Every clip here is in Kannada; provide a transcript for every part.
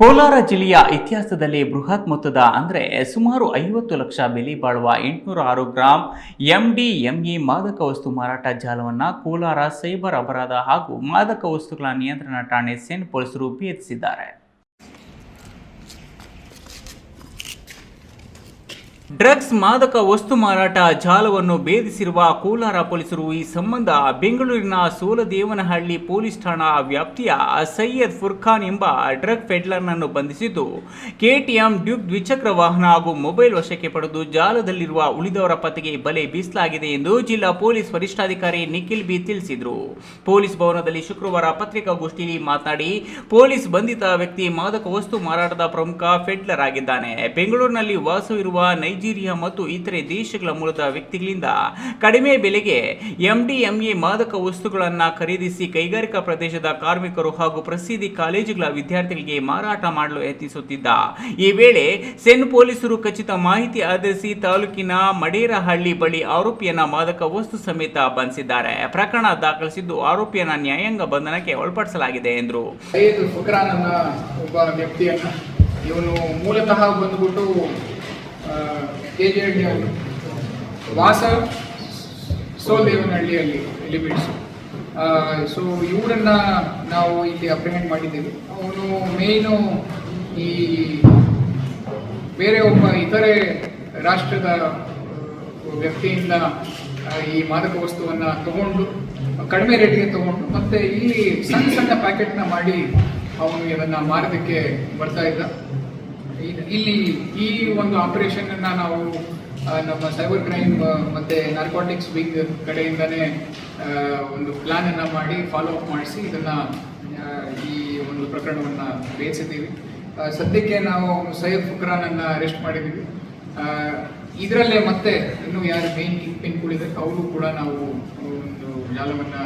ಕೋಲಾರ ಜಿಲ್ಲೆಯ ಇತಿಹಾಸದಲ್ಲಿ ಬೃಹತ್ ಮೊತ್ತದ ಅಂದರೆ ಸುಮಾರು ಐವತ್ತು ಲಕ್ಷ ಬೆಲೆ ಬಾಳುವ ಎಂಟುನೂರ ಆರು ಗ್ರಾಂ ಎಂಡಿಎಂಇ ಮಾದಕ ವಸ್ತು ಮಾರಾಟ ಜಾಲವನ್ನು ಕೋಲಾರ ಸೈಬರ್ ಅಪರಾಧ ಹಾಗೂ ಮಾದಕ ವಸ್ತುಗಳ ನಿಯಂತ್ರಣ ಠಾಣೆ ಸೆನ್ ಪೊಲೀಸರು ಭೇದಿಸಿದ್ದಾರೆ ಡ್ರಗ್ಸ್ ಮಾದಕ ವಸ್ತು ಮಾರಾಟ ಜಾಲವನ್ನು ಭೇದಿಸಿರುವ ಕೋಲಾರ ಪೊಲೀಸರು ಈ ಸಂಬಂಧ ಬೆಂಗಳೂರಿನ ಸೋಲದೇವನಹಳ್ಳಿ ಪೊಲೀಸ್ ಠಾಣಾ ವ್ಯಾಪ್ತಿಯ ಸೈಯದ್ ಫುರ್ಖಾನ್ ಎಂಬ ಡ್ರಗ್ ಫೆಡ್ಲರ್ನನ್ನು ಬಂಧಿಸಿದ್ದು. ಕೆಟಿಎಂ ಡ್ಯೂಕ್ ದ್ವಿಚಕ್ರ ವಾಹನ ಹಾಗೂ ಮೊಬೈಲ್ ವಶಕ್ಕೆ ಪಡೆದು ಜಾಲದಲ್ಲಿರುವ ಉಳಿದವರ ಪತ್ತೆಗೆ ಬಲೆ ಬೀಸಲಾಗಿದೆ ಎಂದು ಜಿಲ್ಲಾ ಪೊಲೀಸ್ ವರಿಷ್ಠಾಧಿಕಾರಿ ನಿಖಿಲ್ ಬಿ ತಿಳಿಸಿದರು. ಪೊಲೀಸ್ ಭವನದಲ್ಲಿ ಶುಕ್ರವಾರ ಪತ್ರಿಕಾಗೋಷ್ಠಿಯಲ್ಲಿ ಮಾತನಾಡಿ, ಪೊಲೀಸ್ ಬಂಧಿತ ವ್ಯಕ್ತಿ ಮಾದಕ ವಸ್ತು ಮಾರಾಟದ ಪ್ರಮುಖ ಫೆಡ್ಲರ್ ಆಗಿದ್ದಾನೆ. ಬೆಂಗಳೂರಿನಲ್ಲಿ ವಾಸವಿರುವ ನೈಜೀರಿಯಾ ಮತ್ತು ಇತರೆ ದೇಶಗಳ ಮೂಲದ ವ್ಯಕ್ತಿಗಳಿಂದ ಕಡಿಮೆ ಬೆಲೆಗೆ ಎಂಡಿಎಂಎ ಮಾದಕ ವಸ್ತುಗಳನ್ನು ಖರೀದಿಸಿ ಕೈಗಾರಿಕಾ ಪ್ರದೇಶದ ಕಾರ್ಮಿಕರು ಹಾಗೂ ಪ್ರಸಿದ್ಧಿ ಕಾಲೇಜುಗಳ ವಿದ್ಯಾರ್ಥಿಗಳಿಗೆ ಮಾರಾಟ ಮಾಡಲು ಯತ್ನಿಸುತ್ತಿದ್ದ. ಈ ವೇಳೆ ಸೆನ್ ಪೊಲೀಸರು ಖಚಿತ ಮಾಹಿತಿ ಆಧರಿಸಿ ತಾಲೂಕಿನ ಮಡೇರಹಳ್ಳಿ ಬಳಿ ಆರೋಪಿಯನ್ನ ಮಾದಕ ವಸ್ತು ಸಮೇತ ಬಂಧಿಸಿದ್ದಾರೆ. ಪ್ರಕರಣ ದಾಖಲಿಸಿದ್ದು ಆರೋಪಿಯನ್ನ ನ್ಯಾಯಾಂಗ ಬಂಧನಕ್ಕೆ ಒಳಪಡಿಸಲಾಗಿದೆ ಎಂದರು. ಒಬ್ಬ ವ್ಯಕ್ತಿಯನ್ನು ಇವನು ಮೂಲತಃ ಬಂದ್ಬಿಟ್ಟು ಕೆ ಜೆ ಅವರು ವಾಸ ಸೋಲೇವನಹಳ್ಳಿಯಲ್ಲಿ ಲಿಮಿಟ್ಸ್ ಸೊ ಇವರನ್ನ ನಾವು ಇಲ್ಲಿ ಅಪ್ರಿಮೆಂಟ್ ಮಾಡಿದ್ದೀವಿ. ಅವನು ಮೇಯ್ನು ಈ ಬೇರೆ ಒಬ್ಬ ಇತರೆ ರಾಷ್ಟ್ರದ ವ್ಯಕ್ತಿಯಿಂದ ಈ ಮಾದಕ ವಸ್ತುವನ್ನು ತಗೊಂಡು, ಕಡಿಮೆ ರೇಟಿಗೆ ತಗೊಂಡು, ಮತ್ತೆ ಇಲ್ಲಿ ಸಣ್ಣ ಸಣ್ಣ ಪ್ಯಾಕೆಟ್ನ ಮಾಡಿ ಅವನು ಇದನ್ನು ಮಾರೋದಕ್ಕೆ ಬರ್ತಾ ಇದ್ದ. ಇದ್- ಇಲ್ಲಿ ಈ ಒಂದು ಆಪರೇಷನ್ ಅನ್ನ ನಾವು ನಮ್ಮ ಸೈಬರ್ ಕ್ರೈಮ್ ಮತ್ತೆ ನಾರ್ಕೋಟಿಕ್ಸ್ ವಿಂಗ್ ಕಡೆಯಿಂದನೇ ಒಂದು ಪ್ಲಾನ್ ಅನ್ನ ಮಾಡಿ ಫಾಲೋ ಅಪ್ ಮಾಡಿಸಿ ಇದನ್ನ ಈ ಒಂದು ಪ್ರಕರಣವನ್ನ ಬೇಯಿಸಿದ್ದೀವಿ ಸದ್ಯಕ್ಕೆ ನಾವು ಸೈಯದ್ ಫುಕ್ರಾನ್ ಅನ್ನ ಅರೆಸ್ಟ್ ಮಾಡಿದ್ದೀವಿ. ಇದರಲ್ಲೇ ಮತ್ತೆ ಇನ್ನು ಯಾರು ಮೇನ್ ಪಿನ್ಗಳಿದ್ದಾರೆ ಅವರು ಕೂಡ ನಾವು ಒಂದು ಜಾಲವನ್ನ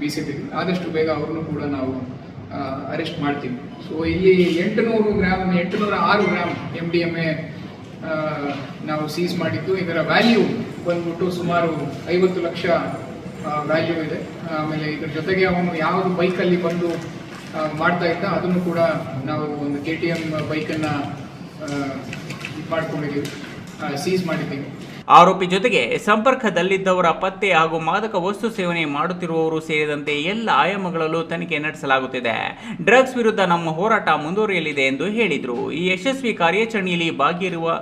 ಬೀಸಿದ್ದೀವಿ. ಆದಷ್ಟು ಬೇಗ ಅವ್ರನ್ನು ಕೂಡ ನಾವು ಅರೆಸ್ಟ್ ಮಾಡ್ತೀವಿ. ಸೊ ಇಲ್ಲಿ ಎಂಟುನೂರು ಗ್ರಾಮ್ ಎಂಟುನೂರ ಆರು gram M D M A ನಾವು ಸೀಸ್ ಮಾಡಿದ್ದು. ಇದರ ವ್ಯಾಲ್ಯೂ ಬಂದ್ಬಿಟ್ಟು ಸುಮಾರು ಐವತ್ತು ಲಕ್ಷ ವ್ಯಾಲ್ಯೂ ಇದೆ. ಆಮೇಲೆ ಇದ್ರ ಜೊತೆಗೆ ಅವನು ಯಾವುದು ಬೈಕಲ್ಲಿ ಬಂದು ಮಾಡ್ತಾ ಇದ್ದ, ಅದನ್ನು ಕೂಡ ನಾವು ಒಂದು ಕೆ ಟಿ ಎಂ ಬೈಕನ್ನು ಇದು ಮಾಡ್ಕೊಂಡಿದ್ದೀವಿ. ಸೀಸ್ ಮಾಡಿದ್ದೀವಿ. ಆರೋಪಿ ಜೊತೆಗೆ ಸಂಪರ್ಕದಲ್ಲಿದ್ದವರ ಪತ್ತೆ ಹಾಗೂ ಮಾದಕ ವಸ್ತು ಸೇವನೆ ಮಾಡುತ್ತಿರುವವರು ಸೇರಿದಂತೆ ಎಲ್ಲ ಆಯಾಮಗಳಲ್ಲೂ ತನಿಖೆ ನಡೆಸಲಾಗುತ್ತಿದೆ. ಡ್ರಗ್ಸ್ ವಿರುದ್ಧ ನಮ್ಮ ಹೋರಾಟ ಮುಂದುವರಿಯಲಿದೆ ಎಂದು ಹೇಳಿದರು. ಈ ಯಶಸ್ವಿ ಕಾರ್ಯಾಚರಣೆಯಲ್ಲಿ ಭಾಗಿಯಿರುವ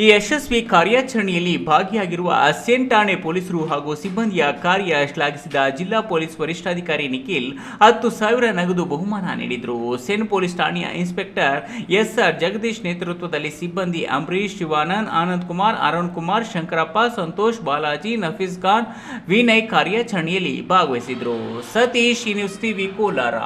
ಈ ಯಶಸ್ವಿ ಕಾರ್ಯಾಚರಣೆಯಲ್ಲಿ ಭಾಗಿಯಾಗಿರುವ ಸೇನ್ ಠಾಣೆ ಪೊಲೀಸರು ಹಾಗೂ ಸಿಬ್ಬಂದಿಯ ಕಾರ್ಯ ಶ್ಲಾಘಿಸಿದ ಜಿಲ್ಲಾ ಪೊಲೀಸ್ ವರಿಷ್ಠಾಧಿಕಾರಿ ನಿಖಿಲ್ ಹತ್ತು ಸಾವಿರ ನಗದು ಬಹುಮಾನ ನೀಡಿದರು. ಸೇನ್ ಪೊಲೀಸ್ ಠಾಣೆಯ ಇನ್ಸ್ಪೆಕ್ಟರ್ ಎಸ್ ಆರ್ ಜಗದೀಶ್ ನೇತೃತ್ವದಲ್ಲಿ ಸಿಬ್ಬಂದಿ ಅಂಬರೀಶ್ ಶಿವಾನಂದ್, ಆನಂದ್ ಕುಮಾರ್, ಅರುಣ್ ಕುಮಾರ್, ಶಂಕರಪ್ಪ, ಸಂತೋಷ್, ಬಾಲಾಜಿ, ನಫೀಸ್ ಖಾನ್, ವಿನಯ್ ಕಾರ್ಯಾಚರಣೆಯಲ್ಲಿ ಭಾಗವಹಿಸಿದರು. Satish, news TV, Kolar.